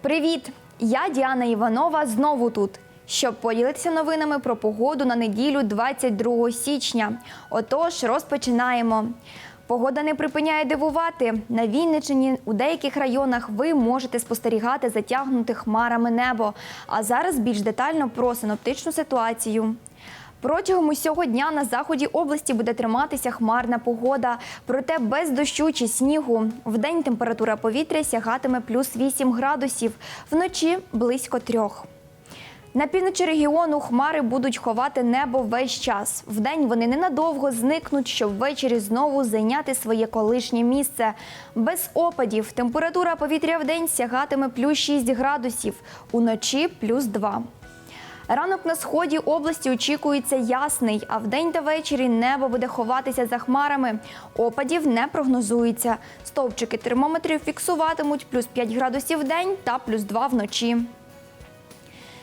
Привіт! Я Діана Іванова знову тут. Щоб поділитися новинами про погоду на неділю 22 січня. Отож, розпочинаємо. Погода не припиняє дивувати. На Вінниччині у деяких районах ви можете спостерігати затягнуте хмарами небо. А зараз більш детально про синоптичну ситуацію. Протягом усього дня на заході області буде триматися хмарна погода, проте без дощу чи снігу. Вдень температура повітря сягатиме плюс 8 градусів, вночі близько трьох. На півночі регіону хмари будуть ховати небо весь час. Вдень вони ненадовго зникнуть, щоб ввечері знову зайняти своє колишнє місце. Без опадів температура повітря вдень сягатиме плюс 6 градусів, уночі плюс 2. Ранок на сході області очікується ясний, а вдень та ввечері небо буде ховатися за хмарами. Опадів не прогнозується. Стовпчики термометрів фіксуватимуть плюс 5 градусів в день та плюс 2 вночі.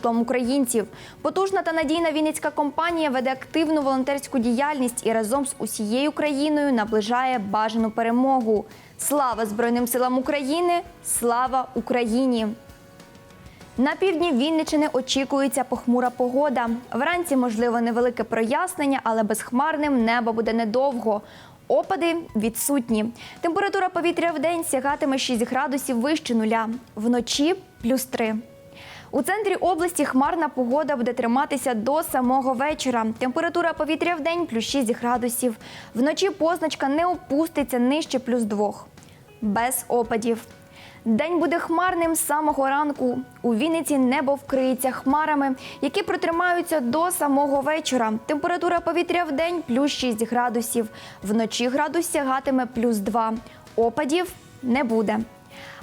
житлом українців. Потужна та надійна вінницька компанія веде активну волонтерську діяльність і разом з усією країною наближає бажану перемогу. Слава Збройним силам України! Слава Україні! На півдні Вінничини очікується похмура погода. Вранці можливо невелике прояснення, але безхмарним небо буде недовго. Опади відсутні. Температура повітря в день сягатиме 6 градусів вище нуля. Вночі плюс 3. У центрі області хмарна погода буде триматися до самого вечора. Температура повітря в день плюс 6 градусів. Вночі позначка не опуститься нижче плюс 2. Без опадів. День буде хмарним з самого ранку. У Вінниці небо вкриється хмарами, які протримаються до самого вечора. Температура повітря в день плюс 6 градусів. Вночі градус сягатиме плюс 2. Опадів не буде.